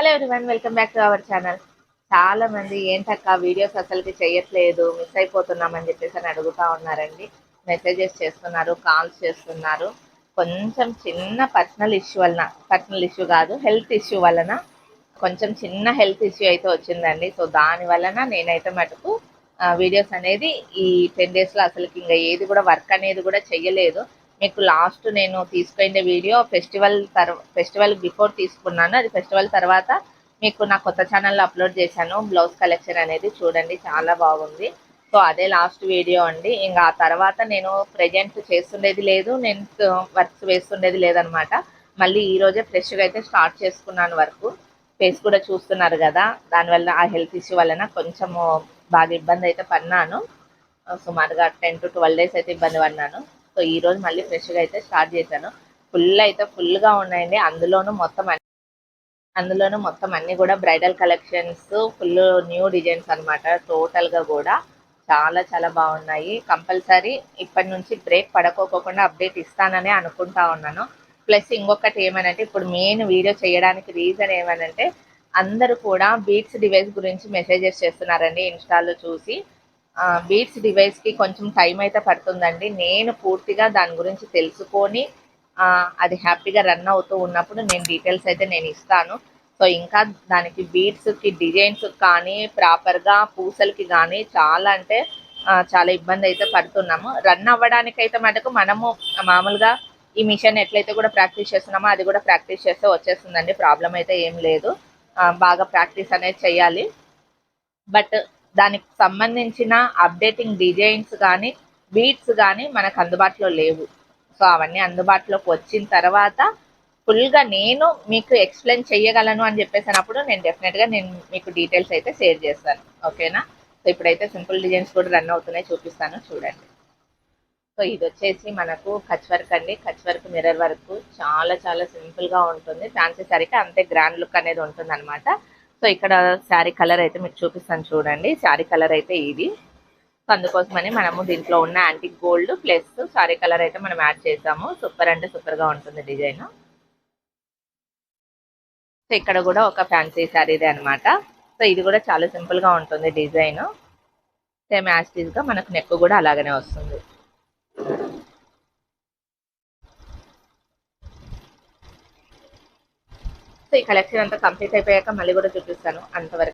Hello everyone welcome back to our channel చాలా మంది ఏంటక్క వీడియోస్ అసలుకి చేయట్లేదు మిస్ అయిపోతున్నామని చెప్పేసి అని అడుగుతా ఉన్నారండి. మెసేజెస్ చేస్తున్నారు కాల్స్ చేస్తున్నారు. కొంచెం చిన్న పర్సనల్ ఇష్యూ వలన పర్సనల్ ఇష్యూ కాదు హెల్త్ ఇష్యూ వలన కొంచెం చిన్న హెల్త్ ఇష్యూ అయితే వచ్చిందండి. సో దాని వలన నేనైతే మటుకు వీడియోస్ అనేది ఈ టెన్ డేస్లో అసలుకి ఇంకా ఏది కూడా వర్క్ అనేది కూడా చెయ్యలేదు మీకు లాస్ట్ నేను తీసుకునే వీడియో ఫెస్టివల్ తర్వా ఫెస్టివల్ బిఫోర్ తీసుకున్నాను. అది ఫెస్టివల్ తర్వాత మీకు నా కొత్త ఛానల్లో అప్లోడ్ చేశాను. బ్లౌజ్ కలెక్షన్ అనేది చూడండి చాలా బాగుంది. సో అదే లాస్ట్ వీడియో అండి. ఇంకా ఆ తర్వాత నేను ప్రజెంట్ చేస్తుండేది లేదు నేను వర్క్స్ వేస్తుండేది లేదనమాట. మళ్ళీ ఈరోజే ఫ్రెష్గా అయితే స్టార్ట్ చేసుకున్నాను వర్క్ ఫేస్ కూడా చూస్తున్నారు కదా దానివల్ల ఆ హెల్త్ ఇష్యూ వలన కొంచెము బాగా ఇబ్బంది అయితే పడినాను. సుమారుగా టెన్ టు ట్వెల్వ్ డేస్ అయితే ఇబ్బంది పడినాను. సో ఈ రోజు మళ్ళీ ఫ్రెష్గా అయితే స్టార్ట్ చేశాను. ఫుల్ అయితే ఫుల్గా ఉన్నాయండి. అందులోనూ మొత్తం అందులోనూ మొత్తం అన్ని కూడా bridal collections full new designs అనమాట టోటల్గా కూడా చాలా చాలా బాగున్నాయి. కంపల్సరీ ఇప్పటి నుంచి బ్రేక్ పడకోకుండా అప్డేట్ ఇస్తానని అనుకుంటా ఉన్నాను. ప్లస్ ఇంకొకటి ఏమనంటే ఇప్పుడు మెయిన్ వీడియో చేయడానికి రీజన్ ఏమనంటే అందరూ కూడా బీట్స్ డివైస్ గురించి మెసేజెస్ చేస్తున్నారండి ఇన్స్టాలో చూసి. బీట్స్ డివైస్కి కొంచెం టైం అయితే పడుతుందండి. నేను పూర్తిగా దాని గురించి తెలుసుకొని అది హ్యాపీగా రన్ అవుతూ ఉన్నప్పుడు నేను డీటెయిల్స్ అయితే నేను ఇస్తాను. సో ఇంకా దానికి బీట్స్కి డిజైన్స్ కానీ ప్రాపర్గా పూసలకి కానీ చాలా అంటే చాలా ఇబ్బంది అయితే పడుతున్నాము. రన్ అవ్వడానికైతే మటుకు మనము మామూలుగా ఈ మిషన్ ఎట్లయితే కూడా ప్రాక్టీస్ చేస్తున్నామో అది కూడా ప్రాక్టీస్ చేస్తే వచ్చేస్తుందండి. ప్రాబ్లం అయితే ఏం లేదు. బాగా ప్రాక్టీస్ అనేది చేయాలి. బట్ దానికి సంబంధించిన అప్డేటింగ్ డిజైన్స్ కానీ బీట్స్ కానీ మనకు అందుబాటులో లేవు. సో అవన్నీ అందుబాటులోకి వచ్చిన తర్వాత ఫుల్గా నేను మీకు ఎక్స్ప్లెయిన్ చేయగలను అని చెప్పేసినప్పుడు నేను డెఫినెట్గా నేను మీకు డీటెయిల్స్ అయితే షేర్ చేస్తాను. ఓకేనా? సో ఇప్పుడైతే సింపుల్ డిజైన్స్ కూడా రన్ అవుతున్నాయి చూపిస్తాను చూడండి. సో ఇది వచ్చేసి మనకు కచ్ వర్క్ అండి. కచ్ వర్క్ మిర్రర్ వర్క్ చాలా చాలా సింపుల్గా ఉంటుంది. ఫ్యాన్సీ సరికి అంతే గ్రాండ్ లుక్ అనేది ఉంటుంది అనమాట సో ఇక్కడ శారీ కలర్ అయితే మీకు చూపిస్తాను చూడండి. శారీ కలర్ అయితే ఇది. సో అందుకోసమని మనము దీంట్లో ఉన్న antique gold plus sari colour అయితే మనం యాడ్ చేసాము సూపర్ అంటే సూపర్గా ఉంటుంది డిజైన్. సో ఇక్కడ కూడా ఒక ఫ్యాన్సీ శారీదే అనమాట సో ఇది కూడా చాలా సింపుల్గా ఉంటుంది డిజైన్. సేమ్ యాస్టీస్గా మనకు నెక్ కూడా అలాగనే వస్తుంది. సో ఈ కలెక్షన్ అంతా కంప్లీట్ అయిపోయాక మళ్ళీ కూడా చూపిస్తాను అంతవరకు.